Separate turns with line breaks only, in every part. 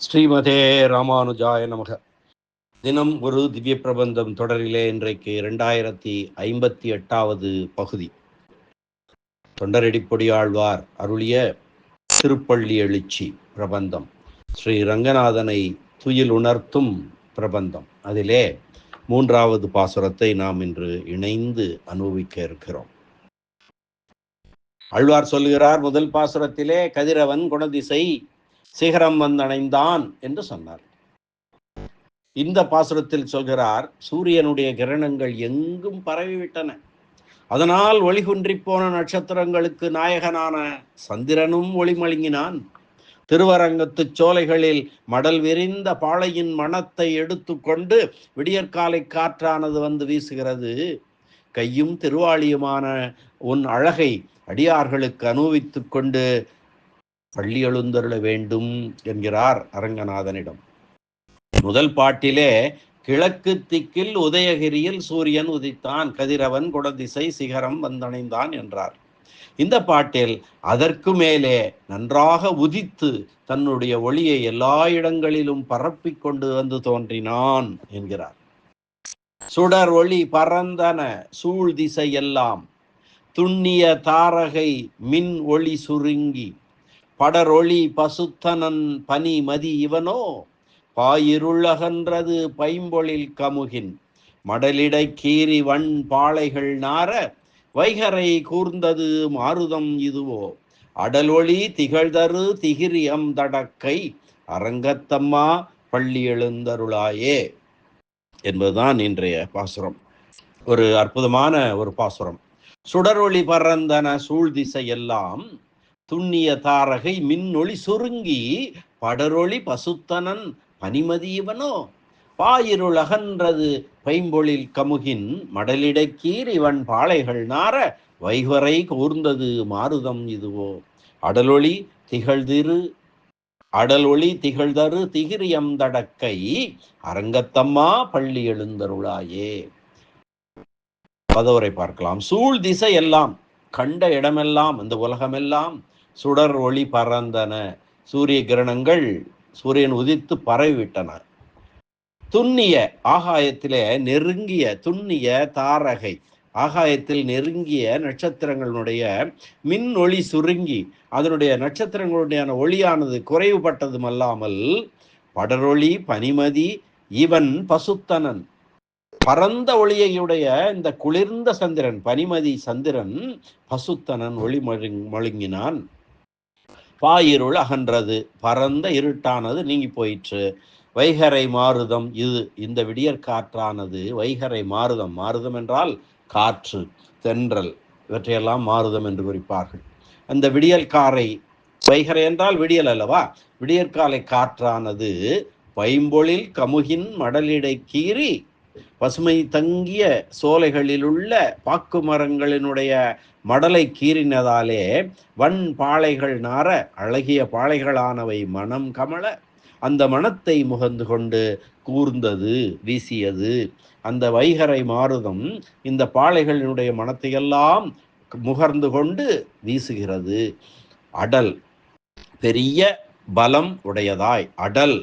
ஸ்ரீமதே ராமானுஜாய நமக. தினம் ஒரு திவ்ய பிரபந்தம் தொடரிலே இன்றைக்கு இரண்டாயிரத்தி ஐம்பத்தி எட்டாவது பகுதி. தொண்டரடிப்பொடியாழ்வார் அருளிய திருப்பள்ளி எழுச்சி பிரபந்தம். ஸ்ரீ ரங்கநாதனை துயில் உணர்த்தும் பிரபந்தம். அதிலே மூன்றாவது பாசுரத்தை நாம் இன்று இணைந்து அனுபவிக்க இருக்கிறோம். ஆழ்வார் சொல்லுகிறார் முதல் பாசுரத்திலே கதிரவன் குணதிசை சிகரம் வந்தடைந்தான் என்று சொன்னார். இந்த பாசுரத்தில் சொல்கிறார் சூரியனுடைய கிரணங்கள் எங்கும் பரவிவிட்டன. அதனால் ஒளிகுன்றி போன நட்சத்திரங்களுக்கு நாயகனான சந்திரனும் ஒளிமழுங்கினான். திருவரங்கத்து சோலைகளில் மடல் விரிந்த பாளையின் மனத்தை எடுத்துக்கொண்டு விடியற்காலை காற்றானது வந்து வீசுகிறது. கையும் திருவாளியுமான உன் அழகை அடியார்களுக்கு அனுபவித்துக் கொண்டு பள்ளி எழுந்தருள வேண்டும் என்கிறார் அரங்கநாதனிடம். முதல் பாட்டிலே கிழக்கு திக்கில் உதயகிரியில் சூரியன் உதித்தான் கதிரவன் குடதிசை சிகரம் வந்தணைந்தான் என்றார். இந்த பாட்டில் அதற்கு மேலே நன்றாக உதித்து தன்னுடைய ஒளியை எல்லா இடங்களிலும் பரப்பிக் கொண்டு வந்து தோன்றினான் என்கிறார். சுடர் ஒளி பரந்தன சூழ் திசை எல்லாம் துண்ணிய தாரகை மின் ஒளி சுருங்கி படரொளி பசுத்தனன் பனி மதி இவனோ பாயிருள்ளகன்றது பைம்பொழில் கமுகின். மடலிடை கீறி வண் பாளைகள் நார வைகரை கூர்ந்தது மாருதம் இதுவோ. அடலொளி திகழ்தரு திகிரியம் தடக்கை அரங்கத்தம்மா பள்ளி எழுந்தருளாயே. என்பதுதான் இன்றைய பாசுரம். ஒரு அற்புதமான ஒரு பாசுரம். சுடரொளி பறந்தன சூழ்திசையெல்லாம் எல்லாம் துண்ணிய தாரகை மின்னொளி சுருங்கி படரொளி பசுத்தனன் பனிமதியவனோ பாயிருள் அகன்றது பைம்பொழில் கமுகின் மடலிடக்கீர் இவன் பாளைகள் நார வைவரை கூர்ந்தது மாருதம் இதுவோ? அடலொளி திகழ்திரு அடலொளி திகழ்தரு திகிரியம் தடக்கை அரங்கத்தம்மா பள்ளி எழுந்தருளாயே. பதவரை பார்க்கலாம். சூழ் திசை எல்லாம் கண்ட இடமெல்லாம் இந்த உலகமெல்லாம் சுடர் ஒளி பறந்தன. சூரிய கிரணங்கள் சூரியன் உதித்து பரவிவிட்டன. துண்ணிய ஆகாயத்திலே நெருங்கிய துண்ணிய தாரகை. ஆகாயத்தில் நெருங்கிய நட்சத்திரங்களுடைய மின் ஒளி சுருங்கி அதனுடைய நட்சத்திரங்களுடைய ஒளியானது குறைவுபட்டதும் அல்லாமல் படரொளி பனிமதி இவன் பசுத்தனன். பரந்த ஒளியையுடைய இந்த குளிர்ந்த சந்திரன் பனிமதி சந்திரன் பசுத்தனன் ஒளி மழுங்கினான். பாயிருள் அகன்றது. பரந்த இருட்டானது நீங்கி போயிற்று. வைகரை மாறுதம் இது. இந்த விடியற் காற்றானது. வைகரை மாறுதம் மாறுதம் என்றால் காற்று தென்றல். இவற்றையெல்லாம் மாறுதம் என்று குறிப்பார்கள். அந்த விடியல் காரை வைகரை என்றால் விடியல் அல்லவா? விடியற்காலை காற்றானது பைம்பொழில் கமுகின் மடலிடை கீறி பசுமை தங்கிய சோலைகளில் உள்ள பாக்கு மரங்களினுடைய மடலை கீறினதாலே வன் பாளைகள் நார அழகிய பாளைகளானவை மனம் கமல அந்த மனத்தை முகந்து கொண்டு கூர்ந்தது வீசியது. அந்த வைகரை மாறுதம் இந்த பாளைகளினுடைய மனத்தையெல்லாம் முகர்ந்து கொண்டு வீசுகிறது. அடல் பெரிய பலம் உடையதாய். அடல்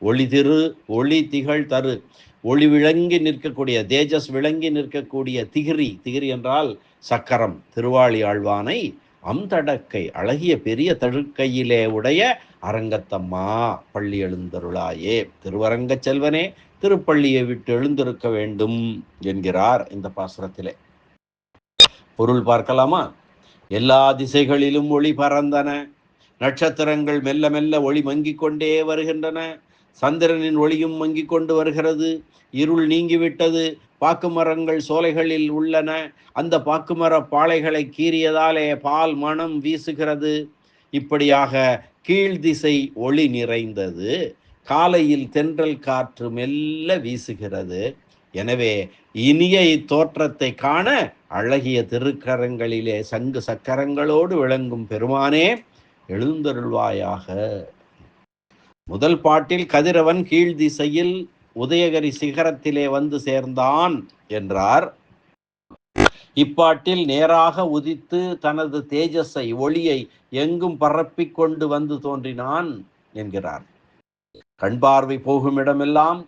ஒளி திரு ஒளி திகழ் தரு. ஒளி விளங்கி நிற்கக்கூடிய தேஜஸ் விளங்கி நிற்கக்கூடிய திகிரி. திகிரி என்றால் சக்கரம் திருவாளி ஆழ்வானை அம்தடக்கை அழகிய பெரிய தடுக்கையிலே உடைய அரங்கத்தம்மா பள்ளி எழுந்தருளாயே. திருவரங்க செல்வனே திருப்பள்ளியை விட்டு எழுந்திருக்க வேண்டும் என்கிறார் இந்த பாசுரத்திலே. பொருள் பார்க்கலாமா? எல்லா திசைகளிலும் ஒளி பறந்தன. நட்சத்திரங்கள் மெல்ல மெல்ல ஒளி மங்கிக் கொண்டே வருகின்றன. சந்திரனின் ஒளியும் மங்கிக் கொண்டு வருகிறது. இருள் நீங்கிவிட்டது. பாக்கு மரங்கள் சோலைகளில் உள்ளன. அந்த பாக்குமர பாளைகளை கீறியதாலே பால் மனம் வீசுகிறது. இப்படியாக கீழ் திசை ஒளி நிறைந்தது. காலையில் தென்றல் காற்று மெல்ல வீசுகிறது. எனவே இனிய இத்தோற்றத்தை காண அழகிய திருக்கரங்களிலே சங்கு சக்கரங்களோடு விளங்கும் பெருமானே எழுந்தருள்வாயாக. முதல் பாட்டில் கதிரவன் கீழ் திசையில் உதயகரி சிகரத்திலே வந்து சேர்ந்தான் என்றார். இப்பாட்டில் நேராக உதித்து தனது தேஜஸை ஒளியை எங்கும் பரப்பிக் கொண்டு வந்து தோன்றினான் என்கிறார். கண் பார்வை போகும் இடமெல்லாம்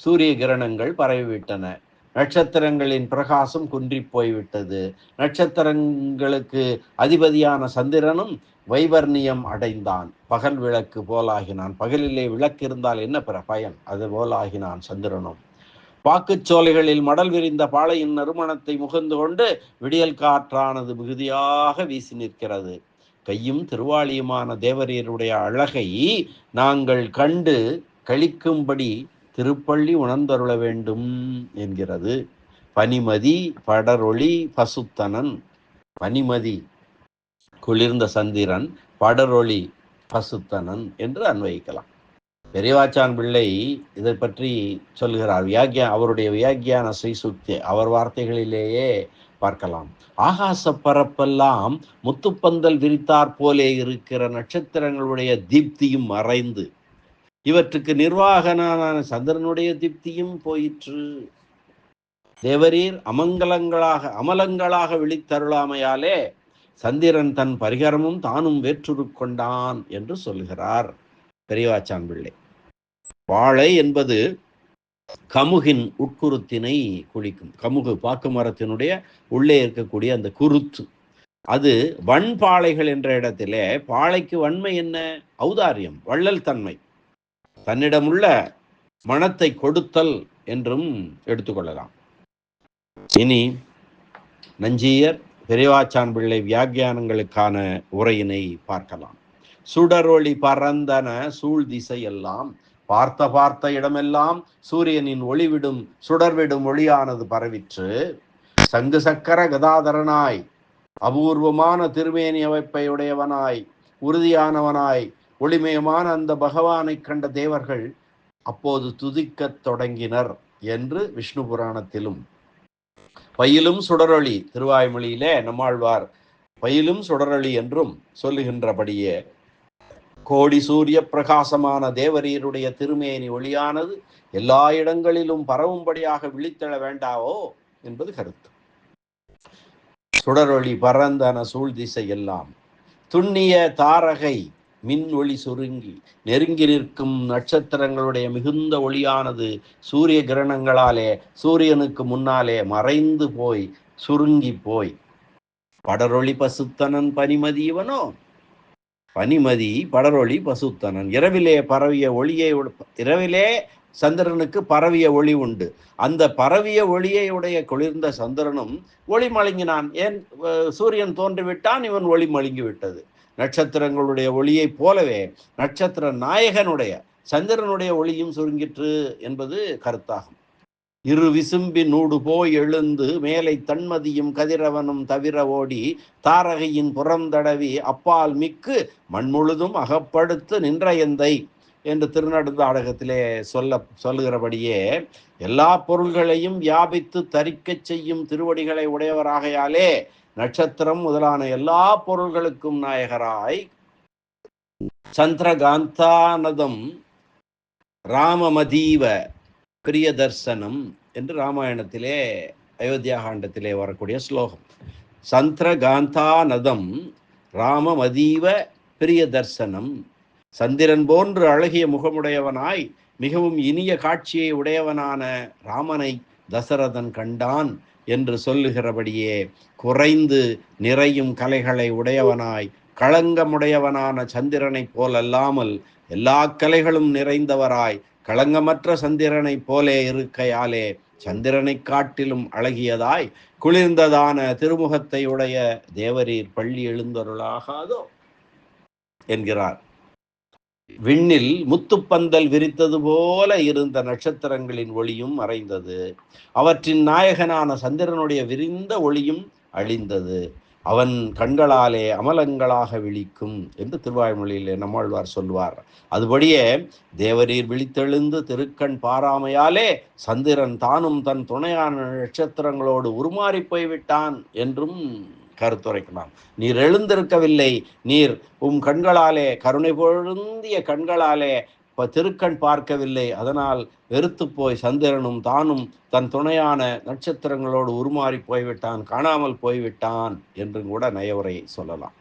சூரிய கிரணங்கள் பரவிவிட்டன. நட்சத்திரங்களின் பிரகாசம் குன்றி போய்விட்டது. நட்சத்திரங்களுக்கு அதிபதியான சந்திரனும் வைவர்ணியம் அடைந்தான். பகல் விளக்கு போலாகினான். பகலிலே விளக்கு இருந்தால் என்ன பிற பயன் அது போலாகினான் சந்திரனும். பாக்குச்சோலைகளில் மடல் விரிந்த பாளையின் நறுமணத்தை முகந்து கொண்டு விடியல் காற்றானது மிகுதியாக வீசி நிற்கிறது. கையும் திருவாளியுமான தேவரீருடைய அழகை நாங்கள் கண்டு கழிக்கும்படி திருப்பள்ளி உணர்ந்தருள வேண்டும் என்கிறது. பனிமதி படரொளி பசுத்தனன். பனிமதி குளிர்ந்த சந்திரன். படரொளி பசுத்தனன் என்று அன்வயிக்கலாம். பெரியவாச்சான் பிள்ளை இதை பற்றி சொல்கிறார். வியாக்கியா அவருடைய வியாக்கியான ஸ்ரீசுக்தி அவர் வார்த்தைகளிலேயே பார்க்கலாம். ஆகாச பரப்பெல்லாம் முத்துப்பந்தல் விரித்தாற் போலே இருக்கிற நட்சத்திரங்களுடைய தீப்தியும் மறைந்து இவற்றுக்கு நிர்வாகனான சந்திரனுடைய திப்தியும் போயிற்று. தேவரீர் அமங்கலங்களாக அமலங்களாக விழித்தருளாமையாலே சந்திரன் தன் பரிகரமும் தானும் வேற்றுரு கொண்டான் என்று சொல்கிறார். பெரியவாச்சான் பிள்ளை வாழை என்பது கமுகின் உட்குருத்தினை குளிக்கும் கமுகு பாக்கு மரத்தினுடைய உள்ளே இருக்கக்கூடிய அந்த குருத்து. அது வண்பாளைகள் என்ற இடத்திலே பாளைக்கு வன்மை என்ன? ஔதாரியம் வள்ளல் தன்மை. தன்னிடமுள்ள மனத்தை கொடுத்தல் என்றும் எடுத்துக்கொள்ளலாம். இனி நஞ்சியர் பெரியவாச்சான் பிள்ளை வியாக்கியானங்களுக்கான உரையினை பார்க்கலாம். சுடரொளி பரந்தன சூழ் திசையெல்லாம் பார்த்த பார்த்த இடமெல்லாம் சூரியனின் ஒளிவிடும் சுடர்விடும் ஒளியானது பரவிற்று. சங்கு சக்கர கதாதரனாய் அபூர்வமான திருமேனி அமைப்பை உடையவனாய் உறுதியானவனாய் ஒளிமயமான அந்த பகவானை கண்ட தேவர்கள் அப்போது துதிக்கத் தொடங்கினர் என்று விஷ்ணு புராணத்திலும். பயிலும் சுடரொளி திருவாய்மொழியிலே நம்மாழ்வார் பயிலும் சுடரொளி என்றும் சொல்லுகின்றபடியே கோடி சூரிய பிரகாசமான தேவரீருடைய திருமேனி ஒளியானது எல்லா இடங்களிலும் பரவும்படியாக விழித்தெழ வேண்டாவோ என்பது கருத்து. சுடரொளி பரந்தன சூழ் திசை எல்லாம். துண்ணிய தாரகை மின் ஒளி சுருங்கி நெருங்கி நிற்கும் நட்சத்திரங்களுடைய மிகுந்த ஒளியானது சூரிய கிரணங்களாலே சூரியனுக்கு முன்னாலே மறைந்து போய் சுருங்கி போய். படரொளி பசுத்தனன் பனிமதி இவனோ? பனிமதி படரொளி பசுத்தனன். இரவிலே பரவிய ஒளியை உட- இரவிலே சந்திரனுக்கு பரவிய ஒளி உண்டு. அந்த பரவிய ஒளியை உடைய குளிர்ந்த சந்திரனும் ஒளி மழுங்கினான். ஏன் சூரியன் தோன்றிவிட்டான் இவன் ஒளி மழுங்கி விட்டது நட்சத்திரங்களுடைய ஒளியைப் போலவே நட்சத்திர நாயகனுடைய சந்திரனுடைய ஒளியும் சுருங்கிற்று என்பது கருத்தாகும். இரு விசும்பி நூடு போய் எழுந்து மேலை தன்மதியும் கதிரவனும் தவிர ஓடி தாரகையின் புறந்தடவி அப்பால் மிக்கு மண்முழுதும் அகப்படுத்து நின்ற எந்தை என்று திருநடுந்தாடகத்திலே சொல்ல சொல்லுகிறபடியே எல்லா பொருள்களையும் வியாபித்து தரிக்கச் செய்யும் திருவடிகளை உடையவராகையாலே நட்சத்திரம் முதலான எல்லா பொருள்களுக்கும் நாயகராய். சந்திரகாந்தானதம் ராமமதீவ பிரியதர்சனம் என்று ராமாயணத்திலே அயோத்தியா காண்டத்திலே வரக்கூடிய ஸ்லோகம். சந்திரகாந்தானதம் ராமமதீவ பிரியதர்சனம். சந்திரன் போன்று அழகிய முகமுடையவனாய் மிகவும் இனிய காட்சியை உடையவனான ராமனை தசரதன் கண்டான். என்று சொல்லுகிறபடியே குறைந்து நிறையும் கலைகளை உடையவனாய் களங்கமுடையவனான சந்திரனைப் போலல்லாமல் எல்லா கலைகளும் நிறைந்தவராய் களங்கமற்ற சந்திரனைப் போலே இருக்கையாலே சந்திரனைக் காட்டிலும் அழகியதாய் குளிர்ந்ததான திருமுகத்தை உடைய தேவரீர் பள்ளி எழுந்தருளாகாதோ? என்கிறார். விண்ணில் முத்துப்பந்தல் விரித்தது போல இருந்த நட்சத்திரங்களின் ஒளியும் மறைந்தது. அவற்றின் நாயகனான சந்திரனுடைய விரிந்த ஒளியும் அழிந்தது. அவன் கண்களாலே அமலங்களாக விழிக்கும் என்று திருவாய்மொழியிலே நம்மாழ்வார் சொல்வார். அதுபடியே தேவரீர் விழித்தெழுந்து திருக்கண் பாராமையாலே சந்திரன் தானும் தன் துணையான நட்சத்திரங்களோடு உருமாறிப் போய்விட்டான் என்றும் கருத்துரைக்கலாம் நீர் எழுந்திருக்கவில்லை. நீர் உம் கண்களாலே கருணை பொருந்திய கண்களாலே திருக்கண் பார்க்கவில்லை. அதனால் வெறுத்து போய் சந்திரனும் தானும் தன் துணையான நட்சத்திரங்களோடு உருமாறி போய்விட்டான் காணாமல் போய்விட்டான் என்றும் கூட நயவுரையை சொல்லலாம்.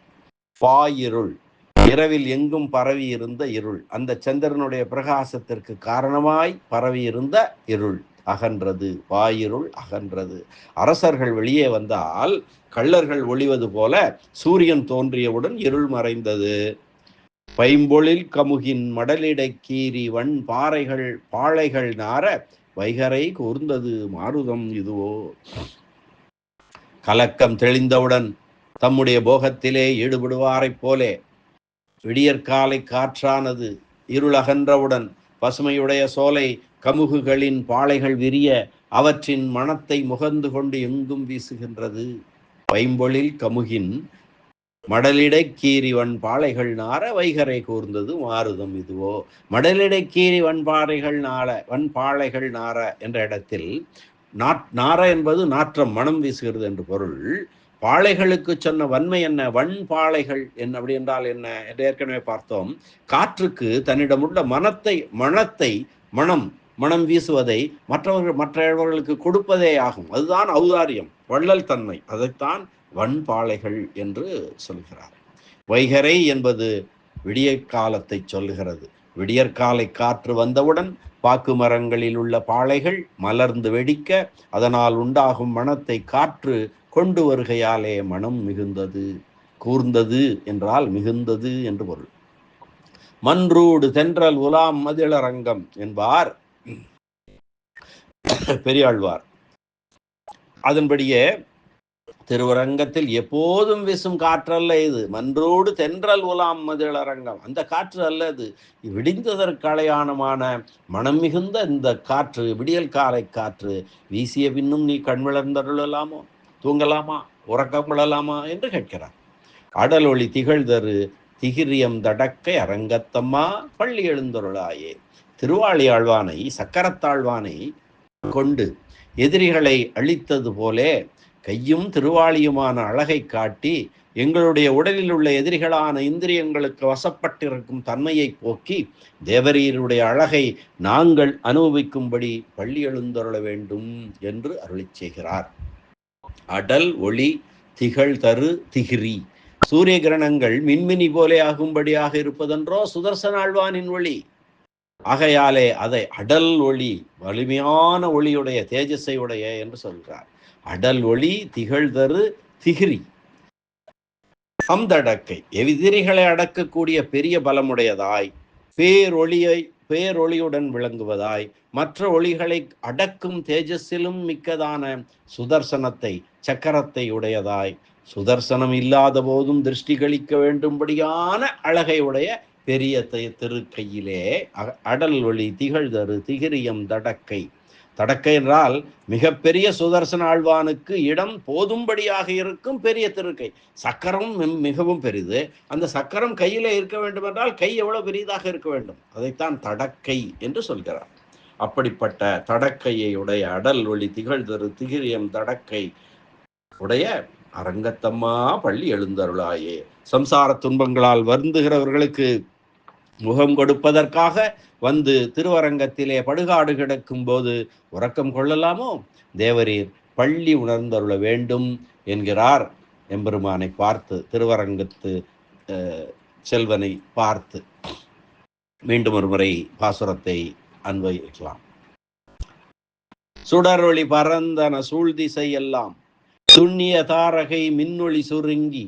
பாயிருள். இரவில் எங்கும் பரவி இருந்த இருள். அந்த சந்திரனுடைய பிரகாசத்திற்கு காரணமாய் பரவி இருந்த இருள். அகன்றது வாயிருள் அகன்றது. அரசர்கள் வெளியே வந்தால் கள்ளர்கள் ஒளிவது போல சூரியன் தோன்றியவுடன் இருள் மறைந்தது. பைம்பொழில் கமுகின் மடலிடை கீரி வன் பாறைகள் பாளைகள் நார வைகரை கூர்ந்தது மாருதம் இதுவோ. கலக்கம் தெளிந்தவுடன் தம்முடைய போகத்திலே ஈடுபடுவாரைப் போலே விடியற்காலை காற்றானது இருளகன்றவுடன் பசுமையுடைய சோலை கமுகுகளின் பாளைகள் விரிய அவற்றின் மனத்தை முகந்து கொண்டு எங்கும் வீசுகின்றது. பைம்பொழில் கமுகின் மடலிடை கீரி வன்பாளைகள் நார வைகரை கூர்ந்தது மாறுதம் இதுவோ. மடலிடை கீரி வன்பாறைகள் நாள வன்பாளைகள் நார என்ற இடத்தில் நாட் நார என்பது நாற்றம் மனம் வீசுகிறது என்று பொருள். பாளைகளுக்கு சொன்ன வன்மை என்ன? வன் பாளைகள் என்ன? அப்படி என்றால் என்ன? என்று ஏற்கனவே பார்த்தோம். காற்றுக்கு தன்னிடமுள்ள மனத்தை மனத்தை மனம் மனம் வீசுவதை மற்றவர்கள் மற்றவர்களுக்கு கொடுப்பதே ஆகும். அதுதான் ஔதாரியம் வள்ளல் தன்மை. அதைத்தான் வன்பாளைகள் என்று சொல்கிறார். வைகரை என்பது விடிய காலத்தை சொல்லுகிறது. விடியற்காலை காற்று வந்தவுடன் பாக்கு மரங்களில் உள்ள பாளைகள் மலர்ந்து வெடிக்க அதனால் உண்டாகும் மனத்தை காற்று கொண்டு வருகையாலே மனம் மிகுந்தது. கூர்ந்தது என்றால் மிகுந்தது என்று பொருள். மன்றூடு தென்றல் உலாம் மதிளரங்கம் என்பார். பெரியாழ்வார். அதன்படியே திருவரங்கத்தில் எப்போதும் வீசும் காற்றல்ல இது. மன்றோடு தென்றல் உலாம் மதிளரங்கம் அந்த காற்று அல்ல இது. விடிந்ததற்கலையானமான மனம் மிகுந்த இந்த காற்று விடியல் காலை காற்று. வீசிய பின்னும் நீ கண்விளர்ந்தருளலாமோ தூங்கலாமா? உறக்கம் கொள்ளலாமா? என்று கேட்கிறார். அடல் ஒளி திகழ்தரு திகிரியம் தடக்கை அரங்கத்தம்மா பள்ளி எழுந்தருளாயே. திருவாளி ஆழ்வானை சக்கரத்தாழ்வானை கொண்டு எதிரிகளை அழித்தது போலே கையும் திருவாளியுமான அழகை காட்டி எங்களுடைய உடலில் உள்ள எதிரிகளான இந்திரியங்களுக்கு வசப்பட்டிருக்கும் தன்மையை போக்கி தேவரீருடைய அழகை நாங்கள் அனுபவிக்கும்படி பள்ளி எழுந்தருள வேண்டும் என்று அருளி செய்கிறார். அடல் ஒளி திகழ் தரு திகிரி. சூரிய கிரணங்கள் மின்மினி போலே ஆகும்படியாக இருப்பதென்றோ சுதர்சன் ஆழ்வானின் ஒளி. ஆகையாலே அதை அடல் ஒளி வலிமையான ஒளியுடைய தேஜஸை உடைய என்று சொல்கிறார் அடல் ஒளி திகழ்தரு திகிரி. அம்தடக்கை எதிரிகளை அடக்கக்கூடிய பெரிய பலமுடையதாய் பேரொளியை பேரொளியுடன் விளங்குவதாய் மற்ற ஒளிகளை அடக்கும் தேஜஸிலும் மிக்கதான சுதர்சனத்தை சக்கரத்தை உடையதாய். சுதர்சனம் இல்லாத போதும் திருஷ்டி கழிக்க வேண்டும்படியான அழகை உடைய பெரிய திருக்கையிலே அடல் ஒளி திகழ்தரு திகிரியம் தடக்கை. தடக்கை என்றால் மிகப்பெரிய சுதர்சன ஆழ்வானுக்கு இடம் போதும்படியாக இருக்கும் பெரிய திருக்கை. சக்கரம் மிகவும் பெரிது. அந்த சக்கரம் கையிலே இருக்க வேண்டும் என்றால் கை எவ்வளவு பெரியதாக இருக்க வேண்டும்? அதைத்தான் தடக்கை என்று சொல்கிறார். அப்படிப்பட்ட தடக்கையை உடைய அடல் ஒளி திகழ்தரு திகிரியம் தடக்கை உடைய அரங்கத்தம்மா பள்ளி எழுந்தருளாயே. சம்சார துன்பங்களால் வருந்துகிறவர்களுக்கு முகம் கொடுப்பதற்காக வந்து திருவரங்கத்திலே படுகாடு கிடக்கும் போது உறக்கம் கொள்ளலாமோ? தேவரீர் பள்ளி உணர்ந்தருள வேண்டும் என்கிறார் எம்பெருமானை பார்த்து திருவரங்கத்து செல்வனை பார்த்து. மீண்டும் ஒரு முறை பாசுரத்தை அன்வயிக்கலாம் சுடரொளி பரந்தன சூழ்திசை எல்லாம் துண்ணிய தாரகை மின்னொளி சுருங்கி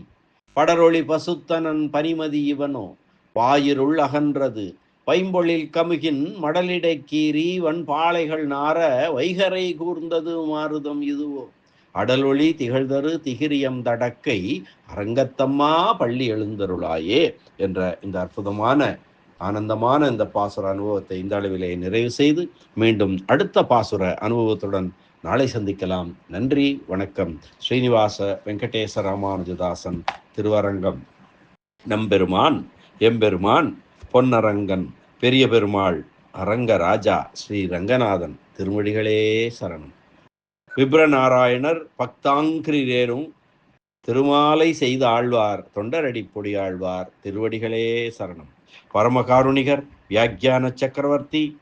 படரொளி பசுத்தனன் பனிமதி இவனோ வாயிருள் அகன்றது பைம்பொழில் கமுகின் மடலிடை கீறி வன்பாளைகள் நார வைகரை கூர்ந்தது மாறுதம் இதுவோ. அடலொளி திகழ்தரு திகிரியம் தடக்கை அரங்கத்தம்மா பள்ளி எழுந்தருளாயே என்ற இந்த அற்புதமான ஆனந்தமான இந்த பாசுர அனுபவத்தை இந்த அளவிலே நிறைவு செய்து மீண்டும் அடுத்த பாசுர அனுபவத்துடன் நாளை சந்திக்கலாம். நன்றி வணக்கம். ஸ்ரீனிவாச வெங்கடேச ராமானுஜதாசன் திருவரங்கம். நம்பெருமான் எம்பெருமான் பொன்னரங்கன் பெரிய பெருமாள் அரங்கராஜா ஸ்ரீ ரங்கநாதன் திருமொழிகளே சரணம். விப்ரநாராயணர் பக்தாங்கிரேரும் திருமாலை செய்த ஆழ்வார் தொண்டரடி பொடி ஆழ்வார் திருவடிகளே சரணம். பரமகாருணிகர் வியாக்கியான சக்கரவர்த்தி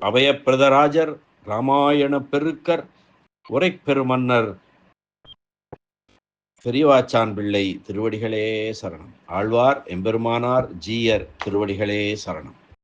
அபயப்பிரதராஜர் ராமாயண பெருக்கர் உரைப்பெருமன்னர் பெரியவாச்சான் பிள்ளை திருவடிகளே சரணம். ஆழ்வார் எம்பெருமானார் ஜீயர் திருவடிகளே சரணம்.